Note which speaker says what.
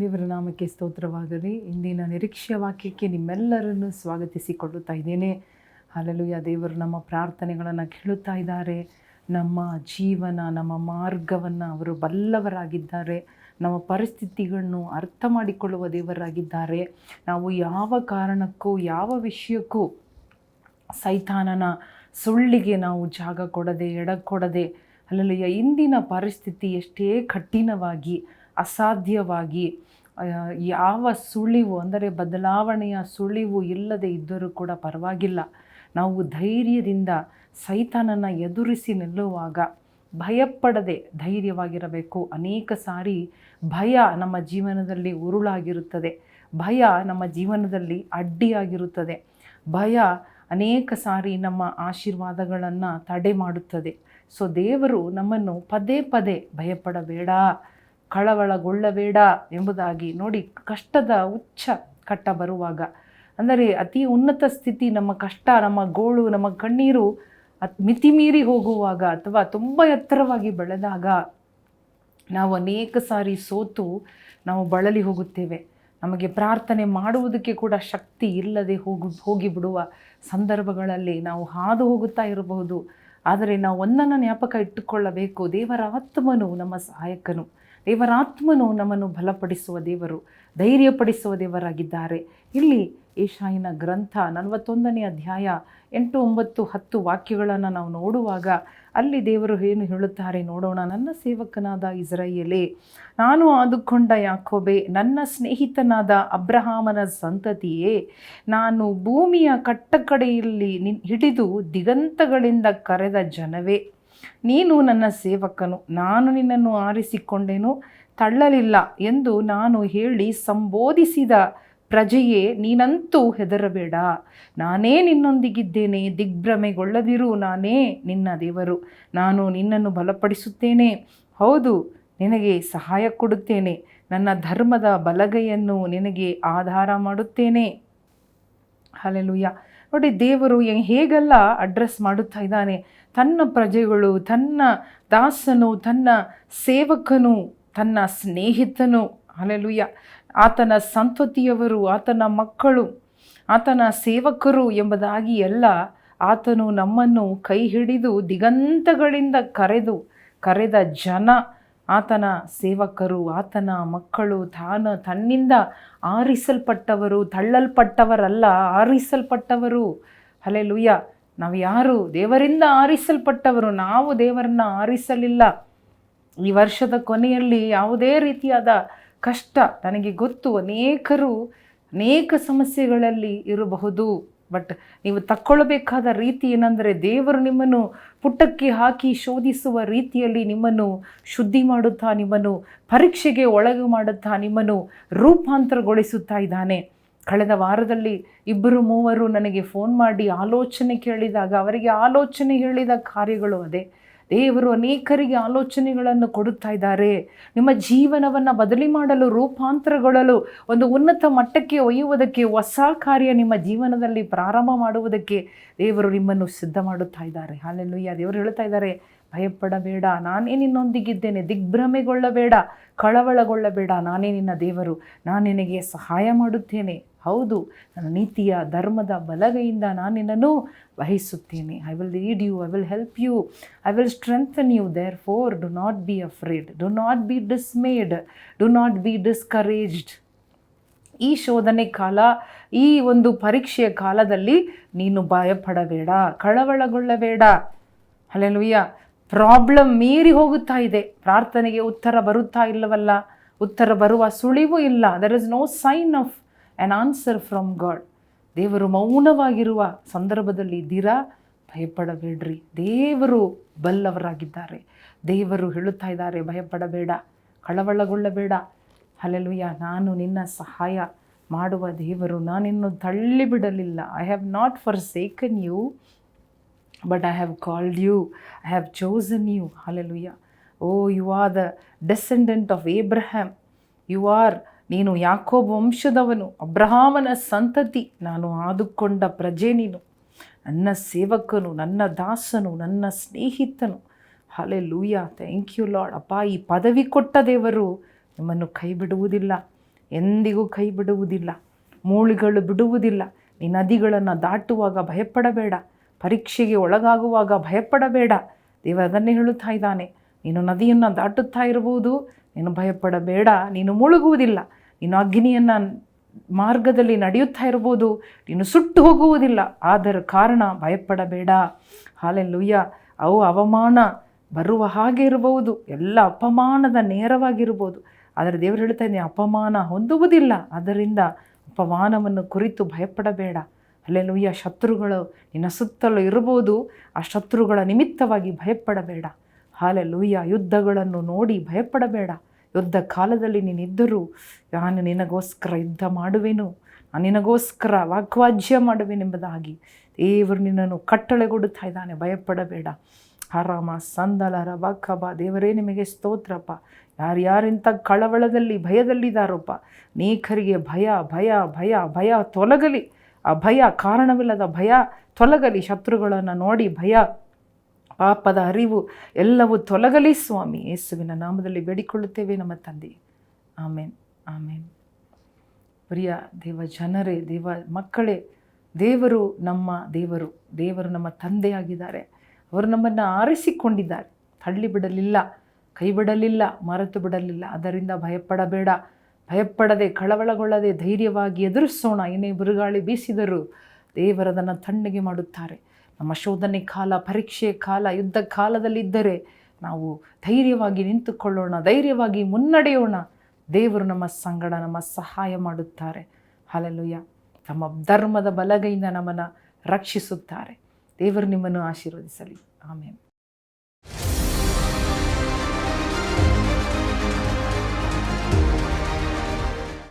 Speaker 1: ದೇವರ ನಾಮಕ್ಕೆ ಸ್ತೋತ್ರವಾಗಲಿ. ಇಂದಿನ ನಿರೀಕ್ಷೆಯ ವಾಕ್ಯಕ್ಕೆ ನಿಮ್ಮೆಲ್ಲರನ್ನು ಸ್ವಾಗತಿಸಿಕೊಳ್ಳುತ್ತಾ ಇದ್ದೇನೆ. ಹಾಲೆಲುಯ್ಯ ದೇವರು ನಮ್ಮ ಪ್ರಾರ್ಥನೆಗಳನ್ನು ಕೇಳುತ್ತಾ ಇದ್ದಾರೆ. ನಮ್ಮ ಜೀವನ, ನಮ್ಮ ಮಾರ್ಗವನ್ನು ಅವರು ಬಲ್ಲವರಾಗಿದ್ದಾರೆ. ನಮ್ಮ ಪರಿಸ್ಥಿತಿಗಳನ್ನು ಅರ್ಥ ಮಾಡಿಕೊಳ್ಳುವ ದೇವರಾಗಿದ್ದಾರೆ. ನಾವು ಯಾವ ಕಾರಣಕ್ಕೂ, ಯಾವ ವಿಷಯಕ್ಕೂ ಸೈತಾನನ ಸುಳ್ಳಿಗೆ ನಾವು ಜಾಗ ಕೊಡದೆ ಎಡ ಕೊಡದೆ ಇಂದಿನ ಪರಿಸ್ಥಿತಿ ಎಷ್ಟೇ ಕಠಿಣವಾಗಿ ಅಸಾಧ್ಯವಾಗಿ ಯಾವ ಸುಳಿವು, ಅಂದರೆ ಬದಲಾವಣೆಯ ಸುಳಿವು ಇಲ್ಲದೆ ಇದ್ದರೂ ಕೂಡ ಪರವಾಗಿಲ್ಲ. ನಾವು ಧೈರ್ಯದಿಂದ ಸೈತಾನನ ಎದುರಿಸಿ ನಿಲ್ಲುವಾಗ ಭಯಪಡದೆ ಧೈರ್ಯವಾಗಿರಬೇಕು. ಅನೇಕ ಸಾರಿ ಭಯ ನಮ್ಮ ಜೀವನದಲ್ಲಿ ಉರುಳಾಗಿರುತ್ತದೆ. ಭಯ ನಮ್ಮ ಜೀವನದಲ್ಲಿ ಅಡ್ಡಿಯಾಗಿರುತ್ತದೆ. ಭಯ ಅನೇಕ ಸಾರಿ ನಮ್ಮ ಆಶೀರ್ವಾದಗಳನ್ನು ತಡೆ ಮಾಡುತ್ತದೆ. ಸೊ ದೇವರು ನಮ್ಮನ್ನು ಪದೇ ಪದೇ ಭಯಪಡಬೇಡ. ಕಳವಳಗೊಳ್ಳಬೇಡ ಎಂಬುದಾಗಿ ನೋಡಿ ಕಷ್ಟದ ಉಚ್ಚ ಕಟ್ಟ ಬರುವಾಗ. ಅಂದರೆ ಅತಿ ಉನ್ನತ ಸ್ಥಿತಿ, ನಮ್ಮ ಕಷ್ಟ, ನಮ್ಮ ಗೋಳು, ನಮ್ಮ ಕಣ್ಣೀರು ಅತ್ ಮಿತಿಮೀರಿ ಹೋಗುವಾಗ ಅಥವಾ ತುಂಬ ಎತ್ತರವಾಗಿ ಬೆಳೆದಾಗ ನಾವು ಅನೇಕ ಸಾರಿ ಸೋತು ನಾವು ಬಳಲಿ ಹೋಗುತ್ತೇವೆ. ನಮಗೆ ಪ್ರಾರ್ಥನೆ ಮಾಡುವುದಕ್ಕೆ ಕೂಡ ಶಕ್ತಿ ಇಲ್ಲದೆ ಹೋಗು, ಹೋಗಿಬಿಡುವ ಸಂದರ್ಭಗಳಲ್ಲಿ ನಾವು ಹಾದು ಹೋಗುತ್ತಾ ಇರಬಹುದು. ಆದರೆ ನಾವು ಒಂದನ್ನು ಜ್ಞಾಪಕ ಇಟ್ಟುಕೊಳ್ಳಬೇಕು. ದೇವರ ಆತ್ಮನು ನಮ್ಮ ಸಹಾಯಕನು. ದೇವರ ಆತ್ಮನು ನಮ್ಮನ್ನು ಬಲಪಡಿಸುವ ದೇವರು, ಧೈರ್ಯಪಡಿಸುವ ದೇವರಾಗಿದ್ದಾರೆ. ಇಲ್ಲಿ ಏಷಾಯಿನ ಗ್ರಂಥ ನಲವತ್ತೊಂದನೇ ಅಧ್ಯಾಯ ಎಂಟು ಒಂಬತ್ತು ಹತ್ತು ವಾಕ್ಯಗಳನ್ನು ನಾವು ನೋಡುವಾಗ ಅಲ್ಲಿ ದೇವರು ಏನು ಹೇಳುತ್ತಾರೆ ನೋಡೋಣ. ನನ್ನ ಸೇವಕನಾದ ಇಸ್ರಾಯೇಲೇ, ನಾನು ಆದುಕೊಂಡ ಯಾಕೋಬೆ, ನನ್ನ ಸ್ನೇಹಿತನಾದ ಅಬ್ರಹಾಮನ ಸಂತತಿಯೇ, ನಾನು ಭೂಮಿಯ ಕಟ್ಟಕಡೆಯಲ್ಲಿ ನಿ ಹಿಡಿದು ದಿಗಂತಗಳಿಂದ ಕರೆದ ಜನವೇ. ನೀನು ನನ್ನ ಸೇವಕನು, ನಾನು ನಿನ್ನನ್ನು ಆರಿಸಿಕೊಂಡೆನು, ತಳ್ಳಲಿಲ್ಲ ಎಂದು ನಾನು ಹೇಳಿ ಸಂಬೋಧಿಸಿದ ಪ್ರಜೆಯೇ ನೀನಂತೂ ಹೆದರಬೇಡ. ನಾನೇ ನಿನ್ನೊಂದಿಗಿದ್ದೇನೆ, ದಿಗ್ಭ್ರಮೆಗೊಳ್ಳದಿರು, ನಾನೇ ನಿನ್ನ ದೇವರು. ನಾನು ನಿನ್ನನ್ನು ಬಲಪಡಿಸುತ್ತೇನೆ. ಹೌದು, ನಿನಗೆ ಸಹಾಯ ಕೊಡುತ್ತೇನೆ. ನನ್ನ ಧರ್ಮದ ಬಲಗೈಯನ್ನು ನಿನಗೆ ಆಧಾರ ಮಾಡುತ್ತೇನೆ. ಹಲೆಲುಯ್ಯ ನೋಡಿ, ದೇವರು ಹೆಂಗ್- ಹೇಗೆಲ್ಲ ಅಡ್ರೆಸ್ ಮಾಡುತ್ತಾ ಇದ್ದಾನೆ. ತನ್ನ ಪ್ರಜೆಗಳು, ತನ್ನ ದಾಸನು, ತನ್ನ ಸೇವಕನು, ತನ್ನ ಸ್ನೇಹಿತನು. ಅಲೆಲುಯ್ಯ ಆತನ ಸಂತತಿಯವರು, ಆತನ ಮಕ್ಕಳು, ಆತನ ಸೇವಕರು ಎಂಬುದಾಗಿ ಎಲ್ಲ ಆತನು ನಮ್ಮನ್ನು ಕೈ ಹಿಡಿದು ದಿಗಂತಗಳಿಂದ ಕರೆದು, ಕರೆದ ಜನ ಆತನ ಸೇವಕರು, ಆತನ ಮಕ್ಕಳು, ತಾನ ತನ್ನಿಂದ ಆರಿಸಲ್ಪಟ್ಟವರು, ತಳ್ಳಲ್ಪಟ್ಟವರಲ್ಲ, ಆರಿಸಲ್ಪಟ್ಟವರು. ಹಲೆಲುಯ್ಯ ನಾವು ಯಾರು? ದೇವರಿಂದ ಆರಿಸಲ್ಪಟ್ಟವರು. ನಾವು ದೇವರನ್ನ ಆರಿಸಲಿಲ್ಲ. ಈ ವರ್ಷದ ಕೊನೆಯಲ್ಲಿ ಯಾವುದೇ ರೀತಿಯಾದ ಕಷ್ಟ ನನಗೆ ಗೊತ್ತು. ಅನೇಕರು ಅನೇಕ ಸಮಸ್ಯೆಗಳಲ್ಲಿ ಇರಬಹುದು. ಬಟ್ ನೀವು ತಕ್ಕೊಳ್ಳಬೇಕಾದ ರೀತಿ ಏನಂದರೆ, ದೇವರು ನಿಮ್ಮನ್ನು ಪುಟಕ್ಕೆ ಹಾಕಿ ಶೋಧಿಸುವ ರೀತಿಯಲ್ಲಿ ನಿಮ್ಮನ್ನು ಶುದ್ಧಿ ಮಾಡುತ್ತಾ, ನಿಮ್ಮನ್ನು ಪರೀಕ್ಷೆಗೆ ಒಳಗೆ ಮಾಡುತ್ತಾ, ನಿಮ್ಮನ್ನು ರೂಪಾಂತರಗೊಳಿಸುತ್ತಾ ಇದ್ದಾನೆ. ಕಳೆದ ವಾರದಲ್ಲಿ ಇಬ್ಬರು ಮೂವರು ನನಗೆ ಫೋನ್ ಮಾಡಿ ಆಲೋಚನೆ ಕೇಳಿದಾಗ, ಅವರಿಗೆ ಆಲೋಚನೆ ಹೇಳಿದ ಕಾರ್ಯಗಳು ಅದೇ. ದೇವರು ಅನೇಕರಿಗೆ ಆಲೋಚನೆಗಳನ್ನು ಕೊಡುತ್ತಾ ಇದ್ದಾರೆ. ನಿಮ್ಮ ಜೀವನವನ್ನು ಬದಲಿ ಮಾಡಲು, ರೂಪಾಂತರಗೊಳ್ಳಲು, ಒಂದು ಉನ್ನತ ಮಟ್ಟಕ್ಕೆ ಒಯ್ಯುವುದಕ್ಕೆ, ಹೊಸ ಕಾರ್ಯ ನಿಮ್ಮ ಜೀವನದಲ್ಲಿ ಪ್ರಾರಂಭ ಮಾಡುವುದಕ್ಕೆ ದೇವರು ನಿಮ್ಮನ್ನು ಸಿದ್ಧ ಮಾಡುತ್ತಾ ಇದ್ದಾರೆ. ಹಾಲೆಲ್ಲೂಯ್ಯ ದೇವರು ಹೇಳ್ತಾ ಇದ್ದಾರೆ, ಭಯಪಡಬೇಡ, ನಾನೇ ನಿನ್ನೊಂದಿಗಿದ್ದೇನೆ. ದಿಗ್ಭ್ರಮೆಗೊಳ್ಳಬೇಡ, ಕಳವಳಗೊಳ್ಳಬೇಡ. ನಾನೇ ನಿನ್ನ ದೇವರು. ನಾನು ನಿನಗೆ ಸಹಾಯ ಮಾಡುತ್ತೇನೆ. ಹೌದು, ನನ್ನ ನೀತಿಯ ಧರ್ಮದ ಬಲಗೈಯಿಂದ ನಾನು ನಿನ್ನನ್ನು ವಹಿಸುತ್ತೇನೆ I will lead you I will help you I will strengthen you therefore do not be afraid do not be dismayed do not be discouraged ಈ ಶೋಧನೆ ಕಾಲ, ಈ ಒಂದು ಪರೀಕ್ಷೆಯ ಕಾಲದಲ್ಲಿ ನೀನು ಭಯಪಡಬೇಡ, ಕಳವಳಗೊಳ್ಳಬೇಡ. ಅಲ್ಲೆಲುಯ್ಯ ಪ್ರಾಬ್ಲಮ್ ಮೀರಿ ಹೋಗುತ್ತಾ ಇದೆ. ಪ್ರಾರ್ಥನೆಗೆ ಉತ್ತರ ಬರುತ್ತಾ ಇಲ್ಲವಲ್ಲ? ಉತ್ತರ ಬರುವ ಸುಳಿವು ಇಲ್ಲ. There is no sign of an answer from God ದೇವರು ಮೌನವಾಗಿರುವ ಸಂದರ್ಭದಲ್ಲಿ ಇದ್ದೀರಾ ಭಯಪಡಬೇಡ್ರಿ. ದೇವರು ಬಲ್ಲವರಾಗಿದ್ದಾರೆ. ದೇವರು ಹೇಳುತ್ತಾ ಇದ್ದಾರೆ, ಭಯಪಡಬೇಡ, ಕಳವಳಗೊಳ್ಳಬೇಡ. ಹಲೆಲುಯ್ಯ ನಾನು ನಿನ್ನ ಸಹಾಯ ಮಾಡುವ ದೇವರು, ನಾನಿನ್ನು ತಳ್ಳಿಬಿಡಲಿಲ್ಲ. I have not forsaken you but I have called you I have chosen you hallelujah O you are the descendant of Abraham you are ನೀನು ಯಾಕೋ ವಂಶದವನು, ಅಬ್ರಹಾಮನ ಸಂತತಿ, ನಾನು ಆದುಕೊಂಡ ಪ್ರಜೆ ನೀನು. ನನ್ನ ಸೇವಕನು, ನನ್ನ ದಾಸನು, ನನ್ನ ಸ್ನೇಹಿತನು. Hallelujah thank you Lord. ಅಪ್ಪ, ಈ ಪದವಿ ಕೊಟ್ಟ ದೇವರು ನಿಮ್ಮನ್ನು ಕೈ ಬಿಡುವುದಿಲ್ಲ ಎಂದಿಗೂ ಕೈ ಬಿಡುವುದಿಲ್ಲ ಮೂಳಿಗಳು ಬಿಡುವುದಿಲ್ಲ. ನೀ ನದಿಗಳನ್ನು ದಾಟುವಾಗ ಭಯಪಡಬೇಡ, ಪರೀಕ್ಷೆಗೆ ಒಳಗಾಗುವಾಗ ಭಯಪಡಬೇಡ. ದೇವರು ಅದನ್ನೇ ಹೇಳುತ್ತಾ ಇದ್ದಾನೆ, ನೀನು ನದಿಯನ್ನು ದಾಟುತ್ತಾ ಇರಬಹುದು ನೀನು ಭಯಪಡಬೇಡ, ನೀನು ಮುಳುಗುವುದಿಲ್ಲ. ನೀನು ಅಗ್ನಿಯನ್ನು ಮಾರ್ಗದಲ್ಲಿ ನಡೆಯುತ್ತಾ ಇರ್ಬೋದು ನೀನು ಸುಟ್ಟು ಹೋಗುವುದಿಲ್ಲ. ಆದರ ಕಾರಣ ಭಯಪಡಬೇಡ. ಹಾಲೆಲ್ಲುಯ್ಯ. ಅವು ಅವಮಾನ ಬರುವ ಹಾಗೆ ಇರಬಹುದು. ಎಲ್ಲ ಅಪಮಾನದ ನೇರವಾಗಿರ್ಬೋದು ಆದರೆ ದೇವರು ಹೇಳ್ತಾ ಇದ್ದೀನಿ, ಅಪಮಾನ ಹೊಂದುವುದಿಲ್ಲ. ಅದರಿಂದ ಅಪಮಾನವನ್ನು ಕುರಿತು ಭಯಪಡಬೇಡ. ಅಲ್ಲೆಲ್ಲುಯ್ಯ ಶತ್ರುಗಳು ನಿನ್ನ ಸುತ್ತಲೂ ಇರ್ಬೋದು ಆ ಶತ್ರುಗಳ ನಿಮಿತ್ತವಾಗಿ ಭಯಪಡಬೇಡ. ಹಾಲೆಲ್ಲುಯ್ಯ. ಯುದ್ಧಗಳನ್ನು ನೋಡಿ ಭಯಪಡಬೇಡ. ಯುದ್ಧ ಕಾಲದಲ್ಲಿ ನೀನಿದ್ದರೂ ನಾನು ನಿನಗೋಸ್ಕರ ಯುದ್ಧ ಮಾಡುವೆನು, ನಾನು ನಿನಗೋಸ್ಕರ ವಾಗ್ವಾಜ್ಯ ಮಾಡುವೆನೆಂಬುದಾಗಿ ದೇವರು ನಿನ್ನನ್ನು ಕಟ್ಟಳೆಗೊಡುತ್ತಾ ಇದ್ದಾನೆ. ಭಯಪಡಬೇಡ. ಹರಾಮ ಸಂದಲರ ಕಬ, ದೇವರೇ ನಿಮಗೆ ಸ್ತೋತ್ರಪ್ಪ. ಯಾರ್ಯಾರಿಂಥ ಕಳವಳದಲ್ಲಿ ಭಯದಲ್ಲಿದ್ದಾರೋಪ್ಪ, ಅನೇಕರಿಗೆ ಭಯ ಭಯ ಭಯ ಭಯ ತೊಲಗಲಿ. ಆ ಭಯ ಕಾರಣವಿಲ್ಲದ ಭಯ ತೊಲಗಲಿ. ಶತ್ರುಗಳನ್ನು ನೋಡಿ ಭಯ ಪಾಪದ ಅರಿವು ಎಲ್ಲವೂ ತೊಲಗಲಿ ಸ್ವಾಮಿ. ಯೇಸುವಿನ ನಾಮದಲ್ಲಿ ಬೇಡಿಕೊಳ್ಳುತ್ತೇವೆ ನಮ್ಮ ತಂದೆ. ಆಮೇನ್. ಆಮೇನ್. ಪ್ರಿಯ ದೇವ ಜನರೇ, ದೇವ ಮಕ್ಕಳೇ, ದೇವರು ನಮ್ಮ ದೇವರು ದೇವರು ನಮ್ಮ ತಂದೆಯಾಗಿದ್ದಾರೆ. ಅವರು ನಮ್ಮನ್ನು ಆರಿಸಿಕೊಂಡಿದ್ದಾರೆ. ತಳ್ಳಿ ಬಿಡಲಿಲ್ಲ, ಕೈ ಬಿಡಲಿಲ್ಲ, ಮರೆತು ಬಿಡಲಿಲ್ಲ. ಅದರಿಂದ ಭಯಪಡಬೇಡ. ಭಯಪಡದೆ, ಕಳವಳಗೊಳ್ಳದೆ, ಧೈರ್ಯವಾಗಿ ಎದುರಿಸೋಣ. ಏನೇ ಬಿರುಗಾಳಿ ಬೀಸಿದರೂ ದೇವರದನ್ನು ತಣ್ಣಗೆ ಮಾಡುತ್ತಾರೆ. ನಮ್ಮ ಶೋಧನೆ ಕಾಲ, ಪರೀಕ್ಷೆ ಕಾಲ, ಯುದ್ಧ ಕಾಲದಲ್ಲಿದ್ದರೆ ನಾವು ಧೈರ್ಯವಾಗಿ ನಿಂತುಕೊಳ್ಳೋಣ, ಧೈರ್ಯವಾಗಿ ಮುನ್ನಡೆಯೋಣ. ದೇವರು ನಮ್ಮ ಸಂಗಡ, ನಮ್ಮ ಸಹಾಯ ಮಾಡುತ್ತಾರೆ. ಹಲಲುಯ್ಯ ತಮ್ಮ ಧರ್ಮದ ಬಲಗೈಯಿಂದ ನಮ್ಮನ್ನು ರಕ್ಷಿಸುತ್ತಾರೆ. ದೇವರು ನಿಮ್ಮನ್ನು ಆಶೀರ್ವದಿಸಲಿ. ಆಮೇಲೆ